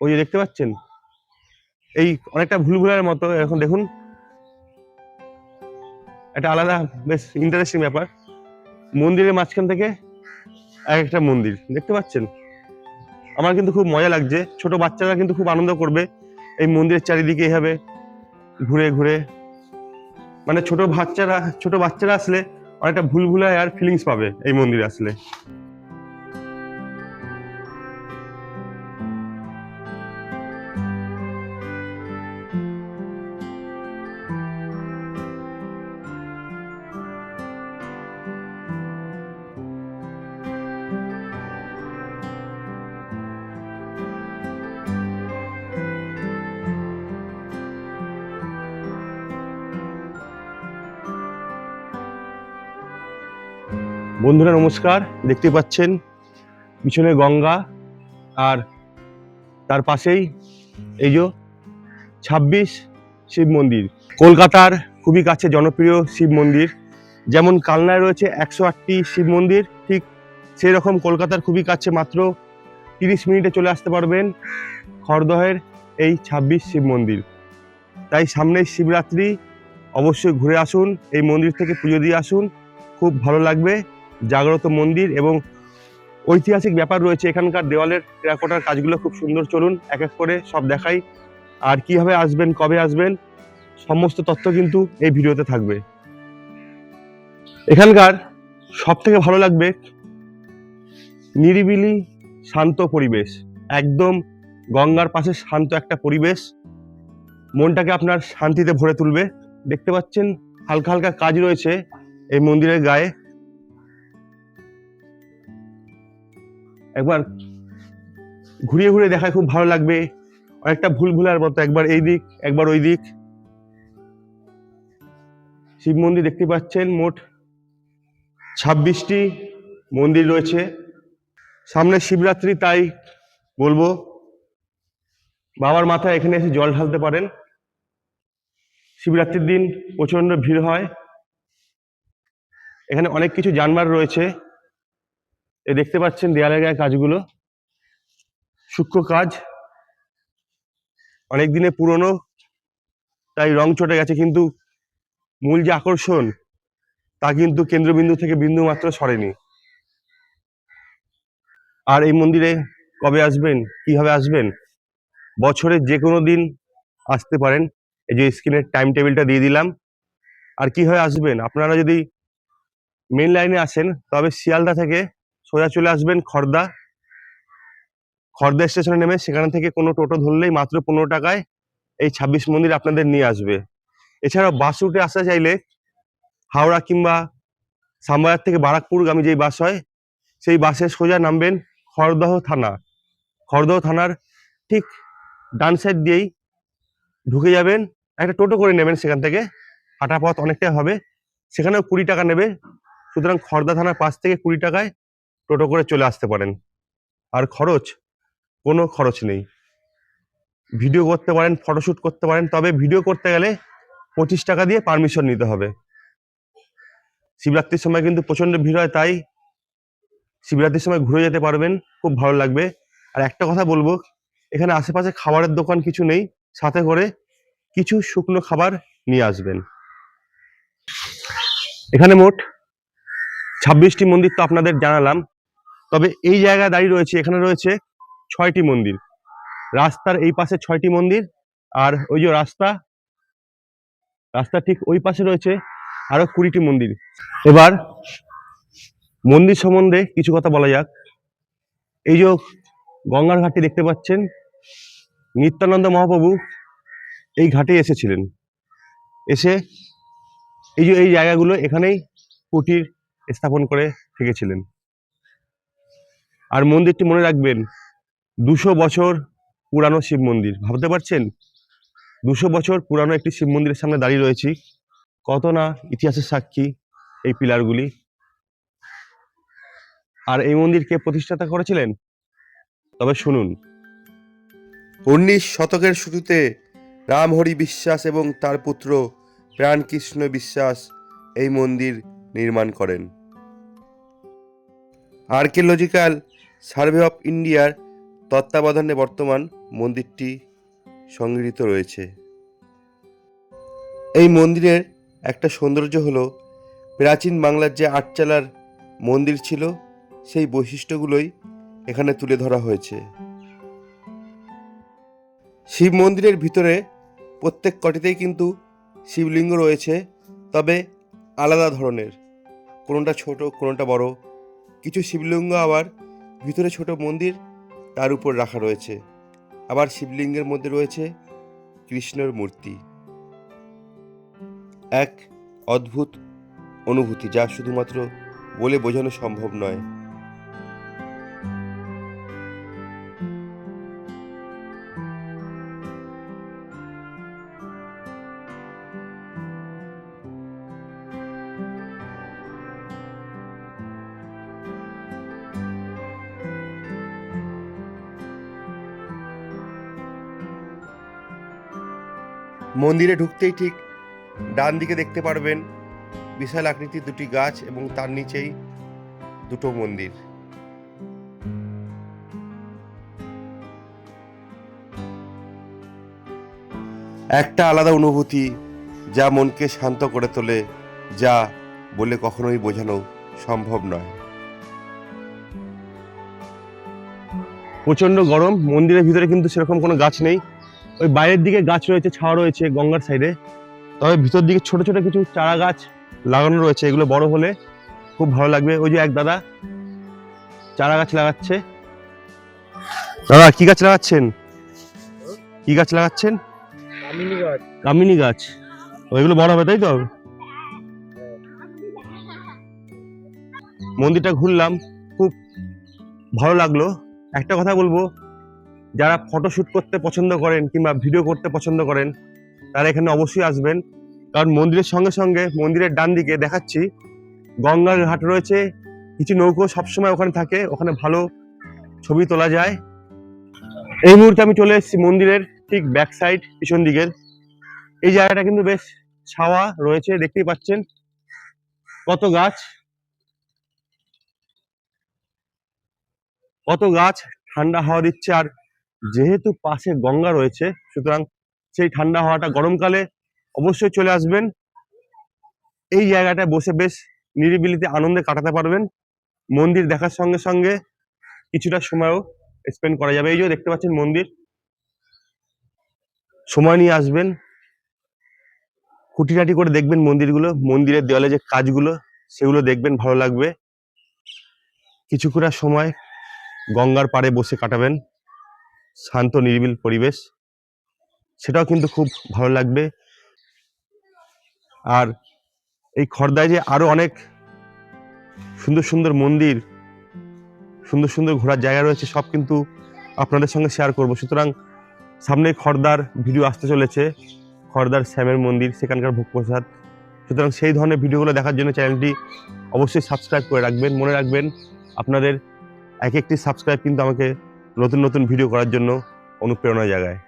ওই যে দেখতে পাচ্ছেন? এই অনেকটা ভুলভুলার মতো, এখন দেখুন। একটা আলাদা, বেশ ইন্টারেস্টিং ব্যাপার। মন্দিরের মাঝখান থেকে এক একটা মন্দির, দেখতে পাচ্ছেন? আমার কিন্তু খুব মজা লাগছে। ছোট বাচ্চারা কিন্তু খুব আনন্দ করবে। এই মন্দিরের চারিদিকে এইভাবে ঘুরে ঘুরে। মানে ছোট বাচ্চারা ছোট বাচ্চারা আসলে অনেকটা ভুলভুলায় আর ফিলিংস পাবে এই মন্দিরে আসলে। বন্ধুরা, নমস্কার। দেখতে পাচ্ছেন, পিছনে গঙ্গা আর তার পাশেই এই যে ছাব্বিশ শিব মন্দির। কলকাতার খুবই কাছে জনপ্রিয় শিব মন্দির। যেমন কালনায় রয়েছে একশো আটটি শিব মন্দির, ঠিক সেই রকম কলকাতার খুবই কাছে মাত্র তিরিশ মিনিটে চলে আসতে পারবেন খড়দহের এই ছাব্বিশ শিব মন্দির। তাই সামনের শিবরাত্রি, অবশ্যই ঘুরে আসুন, এই মন্দির থেকে পুজো দিয়ে আসুন, খুব ভালো লাগবে। জাগ্রত মন্দির এবং ঐতিহাসিক ব্যাপার রয়েছে এখানকার দেওয়ালের টেরাকোটার কাজগুলো খুব সুন্দর চলুন, এক এক করে সব দেখাই। আর কীভাবে আসবেন, কবে আসবেন, সমস্ত তথ্য কিন্তু এই ভিডিওতে থাকবে। এখানকার সব থেকে ভালো লাগবে নিরিবিলি শান্ত পরিবেশ, একদম গঙ্গার পাশে শান্ত একটা পরিবেশ। মনটাকে আপনার শান্তিতে ভরে তুলবে। দেখতে পাচ্ছেন, হালকা হালকা কাজ রয়েছে এই মন্দিরের গায়ে। একবার ঘুরিয়ে ঘুরিয়ে দেখায় খুব ভালো লাগবে। অনেকটা ভুল ভুলার মতো একবার এই দিক, একবার ওই দিক। শিব মন্দির দেখতে পাচ্ছেন, মোট ছাব্বিশটি মন্দির রয়েছে। সামনে শিবরাত্রি, তাই বলব। বাবার মাথায় এখানে এসে জল ঢালতে পারেন। শিবরাত্রির দিন প্রচণ্ড ভিড় হয়। এখানে অনেক কিছু জানবার রয়েছে। এ দেখতে পাচ্ছেন দেয়ালের গায়ে কাজগুলো। সূক্ষ্ম কাজ। অনেক দিনে পুরনো, তাই রং চটে গেছে, কিন্তু মূল যে আকর্ষণ, তা কিন্তু কেন্দ্রবিন্দু থেকে বিন্দু মাত্র সরেনি। আর এই মন্দিরে কবে আসবেন, কীভাবে আসবেন? বছরের যে কোনো দিন আসতে পারেন। এই যে স্ক্রিনের টাইম টেবিলটা দিয়ে দিলাম। আর কীভাবে আসবেন? আপনারা যদি মেন লাইনে আসেন, তবে শিয়ালদা থেকে সোজা চলে আসবেন খর্দা। খর্দা স্টেশনে নেমে সেখান থেকে কোনো টোটো ধরলেই মাত্র পনেরো টাকায় এই ছাব্বিশ মন্দির আপনাদের নিয়ে আসবে। এছাড়াও বাস রুটে আসতে চাইলে হাওড়া কিংবা সামবাজার থেকে বারাকপুরগামী যেই বাস হয়, সেই বাসে সোজা নামবেন খড়দহ থানা। খড়দহ থানার ঠিক ডান সাইড দিয়েই ঢুকে যাবেন, একটা টোটো করে নেবেন সেখান থেকে হাঁটা পথ অনেকটাই হবে। সেখানেও কুড়ি টাকা নেবে। সুতরাং খর্দা থানার পাশ থেকে কুড়ি টাকায় টোটো করে চলে আসতে পারেন। আর খরচ? কোনো খরচ নেই। ভিডিও করতে পারেন ফটোশ্যুট করতে পারেন, তবে ভিডিও করতে গেলে পঁচিশ টাকা দিয়ে পারমিশন নিতে হবে। শিবরাত্রির সময় কিন্তু প্রচণ্ড ভিড় হয়, তাই শিবরাত্রির সময় ঘুরে যেতে পারবেন, খুব ভালো লাগবে। আর একটা কথা বলব, এখানে আশেপাশে খাবারের দোকান কিছু নেই, সাথে করে কিছু শুকনো খাবার নিয়ে আসবেন। এখানে মোট ছাব্বিশটি মন্দির তো আপনাদের জানালাম। তবে এই জায়গায় দাঁড়িয়ে রয়েছে, এখানে রয়েছে ছয়টি মন্দির। রাস্তার এই পাশে ছয়টি মন্দির আর ওই যে রাস্তা রাস্তা ঠিক ওই পাশে রয়েছে আরও কুড়িটি মন্দির। এবার মন্দির সম্বন্ধে কিছু কথা বলা যাক। এই যে গঙ্গার ঘাটটি দেখতে পাচ্ছেন, নিত্যানন্দ মহাপ্রভু এই ঘাটে এসেছিলেন। এসে এই যে এই জায়গাগুলো এখানেই কুটির স্থাপন করে থেকেছিলেন। আর মন্দিরটি মনে রাখবেন, দুশো বছর পুরানো শিব মন্দির। ভাবতে পারছেন? দুশো বছর পুরানো একটি শিব মন্দিরের সামনে দাঁড়িয়ে রয়েছি। কত না ইতিহাসের সাক্ষী এই পিলারগুলি। আর এই মন্দির কে প্রতিষ্ঠাতা করেছিলেন? তবে শুনুন। উনিশ শতকের শুরুতে রামহরি বিশ্বাস এবং তার পুত্র প্রাণকৃষ্ণ বিশ্বাস এই মন্দির নির্মাণ করেন। আর্কিওলজিক্যাল সার্ভে অফ ইন্ডিয়ার তত্ত্বাবধানে বর্তমান মন্দিরটি সংগৃহীত রয়েছে। এই মন্দিরের একটা সৌন্দর্য হলো, প্রাচীন বাংলার যে আটচালার মন্দির ছিল, সেই বৈশিষ্ট্যগুলোই এখানে তুলে ধরা হয়েছে। শিব মন্দিরের ভিতরে প্রত্যেক কটিতেই কিন্তু শিবলিঙ্গ রয়েছে, তবে আলাদা ধরনের। কোনোটা ছোট, কোনোটা বড়, কিছু শিবলিঙ্গ আবার ভিতরে ছোট মন্দির, তার উপর রাখা রয়েছে। আবার শিবলিঙ্গের মধ্যে রয়েছে কৃষ্ণের মূর্তি। এক অদ্ভুত অনুভূতি যা শুধুমাত্র বলে বোঝানো সম্ভব নয়। মন্দিরে ঢুকতেই ঠিক ডান দিকে দেখতে পারবেন বিশাল আকৃতির দুটি গাছ এবং তার নিচেই দুটো মন্দির। একটা আলাদা অনুভূতি যা মনকে শান্ত করে তোলে, যা বলে কখনোই বোঝানো সম্ভব নয়। প্রচণ্ড গরম, মন্দিরের ভিতরে কিন্তু সেরকম কোনো গাছ নেই। ওই বাইরের দিকে গাছ রয়েছে ছাওয়া রয়েছে গঙ্গার সাইডে তবে ভিতর দিকে ছোট ছোট কিছু চারা গাছ লাগানো রয়েছে এগুলো বড় হলে খুব ভালো লাগবে। ওই যে এক দাদা চারা গাছ লাগাচ্ছে। দাদা কি গাছ লাগাচ্ছেন? কি গাছ লাগাচ্ছেন? কামিনী গাছ। ওইগুলো বড় হবে তাই তো? মন্দিরটা ঘুরলাম খুব ভালো লাগল। একটা কথা বলব যারা ফটো শুট করতে পছন্দ করেন কিংবা ভিডিও করতে পছন্দ করেন, তারা এখানে অবশ্যই আসবেন। কারণ মন্দিরের সঙ্গে সঙ্গে মন্দিরের ডান দিকে দেখাচ্ছি, গঙ্গার ঘাট রয়েছে, কিছু নৌকো সবসময় ওখানে থাকে, ওখানে ভালো ছবি তোলা যায়। এই মুহূর্তে আমি চলে এসেছি মন্দিরের ঠিক ব্যাক সাইড পিছন দিকের। এই জায়গাটা কিন্তু বেশ ছাওয়া রয়েছে, দেখতেই পাচ্ছেন। কত গাছ। কত গাছ ঠান্ডা হাওয়া দিচ্ছে আর যেহেতু পাশে গঙ্গা রয়েছে, সুতরাং সেই ঠান্ডা হাওয়াটা গরমকালে অবশ্যই চলে আসবেন। এই জায়গাটায় বসে বেশ নিরিবিলিতে আনন্দে কাটাতে পারবেন। মন্দির দেখার সঙ্গে সঙ্গে কিছুটা সময়ও স্পেন্ড করা যাবে। এই যে দেখতে পাচ্ছেন মন্দির। সময় নিয়ে আসবেন। খুঁটিনাটি করে দেখবেন মন্দিরগুলো, মন্দিরের দেওয়ালে যে কাজগুলো, সেগুলো দেখবেন, ভালো লাগবে। কিছুক্ষণের সময় গঙ্গার পাড়ে বসে কাটাবেন। শান্ত, নিরিবিল পরিবেশ। সেটাও কিন্তু খুব ভালো লাগবে। আর এই খর্দায় যে আরও অনেক সুন্দর সুন্দর মন্দির, সুন্দর সুন্দর ঘোরার জায়গা রয়েছে, সব কিন্তু আপনাদের সঙ্গে শেয়ার করব। সুতরাং সামনে খর্দার ভিডিও আসতে চলেছে, খর্দার শ্যামের মন্দির, সেখানকার ভোগ প্রসাদ। সুতরাং সেই ধরনের ভিডিওগুলো দেখার জন্য চ্যানেলটি অবশ্যই সাবস্ক্রাইব করে রাখবেন। মনে রাখবেন, আপনাদের এক একটি সাবস্ক্রাইব কিন্তু আমাকে নতুন নতুন ভিডিও করার জন্য অনুপ্রেরণা জাগায়